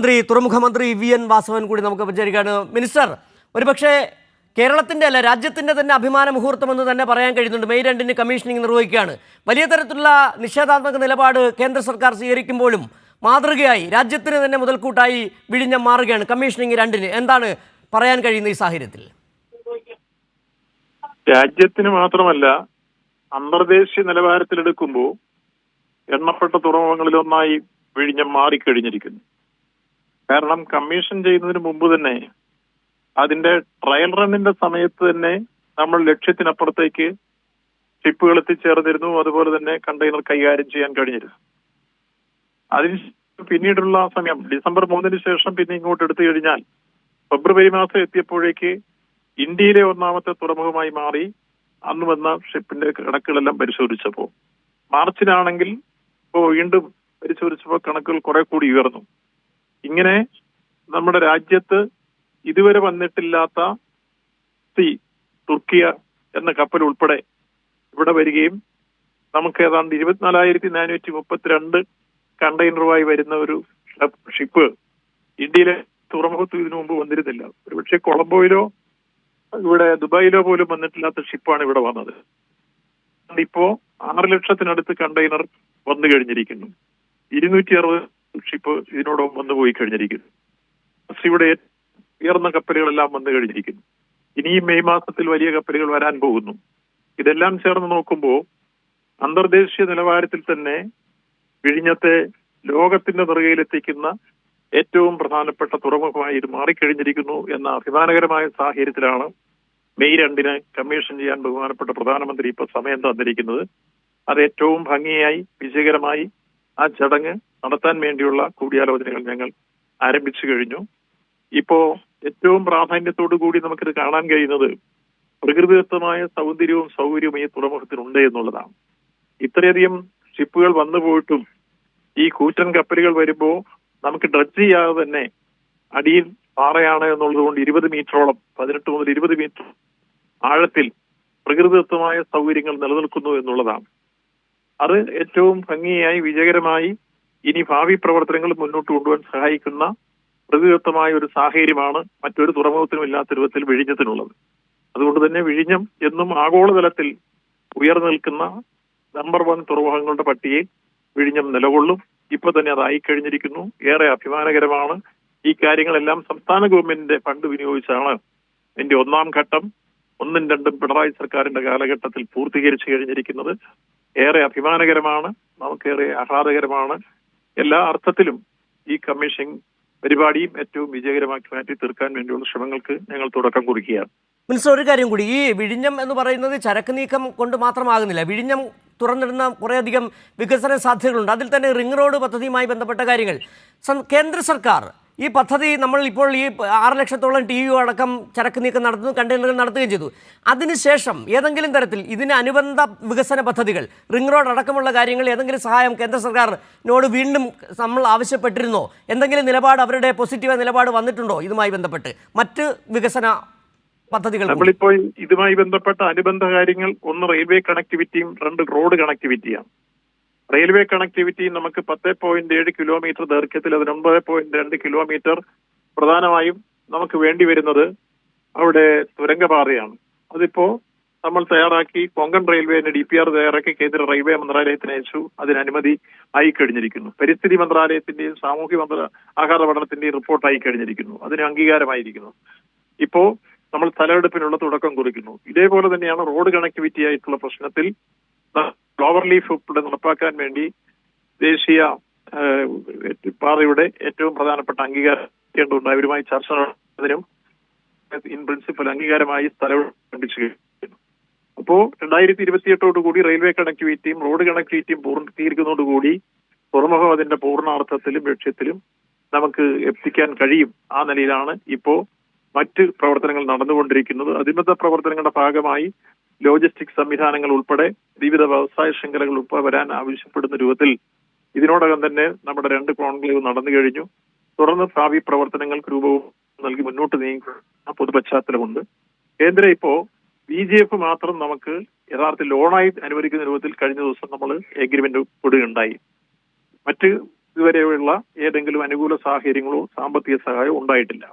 മന്ത്രി തുറമുഖ മന്ത്രി വി എൻ വാസവൻ കൂടി നമുക്ക് വിചാരിക്കാണ്. മിനിസ്റ്റർ ഒരുപക്ഷേ കേരളത്തിന്റെ അല്ല രാജ്യത്തിന്റെ തന്നെ അഭിമാന മുഹൂർത്തമെന്ന് തന്നെ പറയാൻ കഴിയുന്നുണ്ട്. മെയ് രണ്ടിന് കമ്മീഷനിങ് നിർവഹിക്കുകയാണ്. വലിയ തരത്തിലുള്ള നിഷേധാത്മക നിലപാട് കേന്ദ്ര സർക്കാർ സ്വീകരിക്കുമ്പോഴും മാതൃകയായി രാജ്യത്തിന് തന്നെ മുതൽക്കൂട്ടായി വിഴിഞ്ഞം മാറുകയാണ് കമ്മീഷനിങ് രണ്ടിന്. എന്താണ് പറയാൻ കഴിയുന്ന ഈ സാഹചര്യത്തിൽ? രാജ്യത്തിന് മാത്രമല്ല അന്തർദേശീയ നിലവാരത്തിലെടുക്കുമ്പോൾ എണ്ണപ്പെട്ട തുറമുഖങ്ങളിലൊന്നായി വിഴിഞ്ഞം മാറിക്കഴിഞ്ഞിരിക്കുന്നു. കാരണം കമ്മീഷൻ ചെയ്യുന്നതിന് മുമ്പ് തന്നെ അതിന്റെ ട്രയൽ റണ്ണിന്റെ സമയത്ത് തന്നെ നമ്മൾ ലക്ഷ്യത്തിനപ്പുറത്തേക്ക് ഷിപ്പുകൾ എത്തിച്ചേർന്നിരുന്നു. അതുപോലെ തന്നെ കണ്ടെയ്നർ കൈകാര്യം ചെയ്യാൻ കഴിഞ്ഞിരുന്നു. അതിന് പിന്നീടുള്ള സമയം ഡിസംബർ മൂന്നിന് ശേഷം പിന്നെ ഇങ്ങോട്ട് എടുത്തു കഴിഞ്ഞാൽ ഫെബ്രുവരി മാസം എത്തിയപ്പോഴേക്ക് ഇന്ത്യയിലെ ഒന്നാമത്തെ തുറമുഖമായി മാറി അന്ന് വന്ന ഷിപ്പിന്റെ കണക്കുകളെല്ലാം പരിശോധിച്ചപ്പോൾ. മാർച്ചിലാണെങ്കിൽ ഇപ്പോൾ വീണ്ടും പരിശോധിച്ചപ്പോൾ കണക്കുകൾ കുറെ കൂടി ഉയർന്നു. ഇങ്ങനെ നമ്മുടെ രാജ്യത്ത് ഇതുവരെ വന്നിട്ടില്ലാത്ത സി തുർക്കിയ എന്ന കപ്പൽ ഉൾപ്പെടെ ഇവിടെ വരികയും നമുക്ക് ഏതാണ്ട് ഇരുപത്തിനാലായിരത്തി നാനൂറ്റി മുപ്പത്തിരണ്ട് കണ്ടെയ്നറുമായി വരുന്ന ഒരു ഷിപ്പ് ഇന്ത്യയിലെ തുറമുഖത്ത് ഇതിനു മുമ്പ് വന്നിരുന്നില്ല. ഒരുപക്ഷെ കൊളംബോയിലോ ഇവിടെ ദുബായിലോ പോലും വന്നിട്ടില്ലാത്ത ഷിപ്പാണ് ഇവിടെ വന്നത്. ഇപ്പോ ആറ് ലക്ഷത്തിനടുത്ത് കണ്ടെയ്നർ വന്നു കഴിഞ്ഞിരിക്കുന്നു. ഇരുന്നൂറ്റി അറുപത് ഷിപ്പ് ഇതിനോടൊപ്പം വന്നു പോയി കഴിഞ്ഞിരിക്കുന്നു. ഇവിടെ ഉയർന്ന കപ്പലുകളെല്ലാം വന്നു കഴിഞ്ഞിരിക്കുന്നു. ഇനിയും മെയ് മാസത്തിൽ വലിയ കപ്പലുകൾ വരാൻ പോകുന്നു. ഇതെല്ലാം ചേർന്ന് നോക്കുമ്പോൾ അന്തർദേശീയ നിലവാരത്തിൽ തന്നെ വിഴിഞ്ഞത്തെ ലോകത്തിന്റെ നെറുകയിലെത്തിക്കുന്ന ഏറ്റവും പ്രധാനപ്പെട്ട തുറമുഖമായി ഇത് മാറിക്കഴിഞ്ഞിരിക്കുന്നു എന്ന അഭിമാനകരമായ സാഹചര്യത്തിലാണ് മെയ് രണ്ടിന് കമ്മീഷൻ ചെയ്യാൻ ബഹുമാനപ്പെട്ട പ്രധാനമന്ത്രി ഇപ്പോൾ സമയം തന്നിരിക്കുന്നത്. അത് ഏറ്റവും ഭംഗിയായി വിജയകരമായി ആ ചടങ്ങ് നടത്താൻ വേണ്ടിയുള്ള കൂടിയാലോചനകൾ ഞങ്ങൾ ആരംഭിച്ചു കഴിഞ്ഞു. ഇപ്പോ ഏറ്റവും പ്രാധാന്യത്തോടു കൂടി നമുക്കിത് കാണാൻ കഴിയുന്നത് പ്രകൃതിദത്തമായ സൗന്ദര്യവും സൗകര്യവും ഈ തുറമുഖത്തിനുണ്ട് എന്നുള്ളതാണ്. ഇത്രയധികം ഷിപ്പുകൾ വന്നു പോയിട്ടും ഈ കൂറ്റൻ കപ്പലുകൾ വരുമ്പോൾ നമുക്ക് ഡ്രഡ്ജ് ചെയ്യാതെ തന്നെ അടിയിൽ പാറയാണ് എന്നുള്ളത് കൊണ്ട് ഇരുപത് മീറ്ററോളം പതിനെട്ട് മുതൽ ഇരുപത് മീറ്റർ ആഴത്തിൽ പ്രകൃതിദത്തമായ സൗകര്യങ്ങൾ നിലനിൽക്കുന്നു എന്നുള്ളതാണ്. അത് ഏറ്റവും ഭംഗിയായി വിജയകരമായി ഇനി ഭാവി പ്രവർത്തനങ്ങൾ മുന്നോട്ട് കൊണ്ടുപോകാൻ സഹായിക്കുന്ന പ്രതിദത്തമായ ഒരു സാഹചര്യമാണ് മറ്റൊരു തുറമുഖത്തിനും ഇല്ലാത്ത രൂപത്തിൽ വിഴിഞ്ഞത്തിനുള്ളത്. അതുകൊണ്ട് തന്നെ വിഴിഞ്ഞം എന്നും ആഗോളതലത്തിൽ ഉയർന്നു നിൽക്കുന്ന നമ്പർ വൺ തുറമുഖങ്ങളുടെ പട്ടികയിൽ വിഴിഞ്ഞം നിലകൊള്ളും. ഇപ്പൊ തന്നെ അതായി കഴിഞ്ഞിരിക്കുന്നു ഏറെ അഭിമാനകരമാണ്. ഈ കാര്യങ്ങളെല്ലാം സംസ്ഥാന ഗവൺമെന്റിന്റെ ഫണ്ട് വിനിയോഗിച്ചാണ് എന്റെ ഒന്നാം ഘട്ടം ഒന്നും രണ്ടും പിണറായി സർക്കാരിന്റെ കാലഘട്ടത്തിൽ പൂർത്തീകരിച്ചു കഴിഞ്ഞിരിക്കുന്നത്. ഏറെ അഭിമാനകരമാണ് നമുക്കേറെ ആഹ്ലാദകരമാണ്. എല്ലാ അർത്ഥത്തിലും ഈ കമ്മീഷൻ പരിപാടിയും ഏറ്റവും വിജയകരമാക്കി മാറ്റി തീർക്കാൻ വേണ്ടിയുള്ള ശ്രമങ്ങൾക്ക് ഞങ്ങൾ തുടക്കം കുറിക്കുകയാണ്. മിനിസ്റ്റർ ഒരു കാര്യം കൂടി. ഈ വിഴിഞ്ഞം എന്ന് പറയുന്നത് ചരക്ക് നീക്കം കൊണ്ട് മാത്രമാകുന്നില്ല. വിഴിഞ്ഞം തുറന്നിടുന്ന കുറേയധികം വികസന സാധ്യതകളുണ്ട്. അതിൽ തന്നെ റിംഗ് റോഡ് പദ്ധതിയുമായി ബന്ധപ്പെട്ട കാര്യങ്ങൾ. കേന്ദ്ര സർക്കാർ ഈ പദ്ധതി നമ്മൾ ഇപ്പോൾ ഈ ആറ് ലക്ഷത്തോളം ടി യു അടക്കം ചരക്ക് നീക്കം നടത്തുന്നു കണ്ടെയ്നറുകൾ നടത്തുകയും ചെയ്തു. അതിനുശേഷം ഏതെങ്കിലും തരത്തിൽ ഇതിന് അനുബന്ധ വികസന പദ്ധതികൾ റിംഗ് റോഡ് അടക്കമുള്ള കാര്യങ്ങൾ ഏതെങ്കിലും സഹായം കേന്ദ്ര സർക്കാരിനോട് വീണ്ടും നമ്മൾ ആവശ്യപ്പെട്ടിരുന്നോ? എന്തെങ്കിലും നിലപാട് അവരുടെ പോസിറ്റീവ് നിലപാട് വന്നിട്ടുണ്ടോ ഇതുമായി ബന്ധപ്പെട്ട്? മറ്റ് വികസന പദ്ധതികൾ നമ്മളിപ്പോൾ ഇതുമായി ബന്ധപ്പെട്ട അനുബന്ധ കാര്യങ്ങൾ ഒന്ന് റെയിൽവേ കണക്ടിവിറ്റിയും രണ്ട് റോഡ് കണക്ടിവിറ്റിയാണ്. റെയിൽവേ കണക്ടിവിറ്റി നമുക്ക് പത്ത് പോയിന്റ് ഏഴ് കിലോമീറ്റർ ദൈർഘ്യത്തിൽ അതിന് ഒൻപത് പോയിന്റ് രണ്ട് കിലോമീറ്റർ പ്രധാനമായും നമുക്ക് വേണ്ടി വരുന്നത് അവിടെ തുരങ്കപാതയാണ്. അതിപ്പോ നമ്മൾ തയ്യാറാക്കി കൊങ്കൺ റെയിൽവേന്റെ ഡി പി ആർ തയ്യാറാക്കി കേന്ദ്ര റെയിൽവേ മന്ത്രാലയത്തിന് അയച്ചു. അതിന് അനുമതി ആയി കഴിഞ്ഞിരിക്കുന്നു. പരിസ്ഥിതി മന്ത്രാലയത്തിന്റെയും സാമൂഹ്യ മന്ത്ര ആഹാര പഠനത്തിന്റെയും റിപ്പോർട്ട് ആയി കഴിഞ്ഞിരിക്കുന്നു. അതിന് അംഗീകാരമായിരിക്കുന്നു. ഇപ്പോ നമ്മൾ സ്ഥലമെടുപ്പിനുള്ള തുടക്കം കുറിക്കുന്നു. ഇതേപോലെ തന്നെയാണ് റോഡ് കണക്ടിവിറ്റി ആയിട്ടുള്ള പ്രശ്നത്തിൽ ഫ്ലവർ ലീഫ് ഉൾപ്പെടെ നടപ്പാക്കാൻ വേണ്ടി ദേശീയ പാതയുടെ ഏറ്റവും പ്രധാനപ്പെട്ട അംഗീകാരം അവരുമായി ചർച്ച നടത്തുന്നതിനും ഇൻ പ്രിൻസിപ്പൽ അംഗീകാരമായി സ്ഥലം കഴിഞ്ഞു അപ്പോ രണ്ടായിരത്തി ഇരുപത്തിയെട്ടോട് കൂടി റെയിൽവേ കണക്ടിവിറ്റിയും റോഡ് കണക്ടിവിറ്റിയും പൂർത്തീകരിക്കുന്നതോടുകൂടി തുറമുഖം അതിന്റെ പൂർണാർത്ഥത്തിലും ലക്ഷ്യത്തിലും നമുക്ക് എത്തിക്കാൻ കഴിയും. ആ നിലയിലാണ് ഇപ്പോ മറ്റ് പ്രവർത്തനങ്ങൾ നടന്നുകൊണ്ടിരിക്കുന്നത്. അതിബദ്ധ പ്രവർത്തനങ്ങളുടെ ഭാഗമായി ലോജിസ്റ്റിക് സംവിധാനങ്ങൾ ഉൾപ്പെടെ വിവിധ വ്യവസായ ശൃംഖലകൾ ഉൾപ്പെടെ വരാൻ ആവശ്യപ്പെടുന്ന രൂപത്തിൽ ഇതിനോടകം തന്നെ നമ്മുടെ രണ്ട് കോൺക്ലേവ് നടന്നു കഴിഞ്ഞു. തുടർന്ന് ഭാവി പ്രവർത്തനങ്ങൾക്ക് രൂപവും നൽകി മുന്നോട്ട് നീങ്ങുന്ന പൊതുപശ്ചാത്തലമുണ്ട്. കേന്ദ്രം ഇപ്പോ ബി ജെ എഫ് മാത്രം നമുക്ക് യഥാർത്ഥ ലോണായി അനുവദിക്കുന്ന രൂപത്തിൽ കഴിഞ്ഞ ദിവസം നമ്മൾ എഗ്രിമെന്റ് കൊടുക്കുകയുണ്ടായി മറ്റ് ഇതുവരെയുള്ള ഏതെങ്കിലും അനുകൂല സാഹചര്യങ്ങളോ സാമ്പത്തിക സഹായമോ ഉണ്ടായിട്ടില്ല.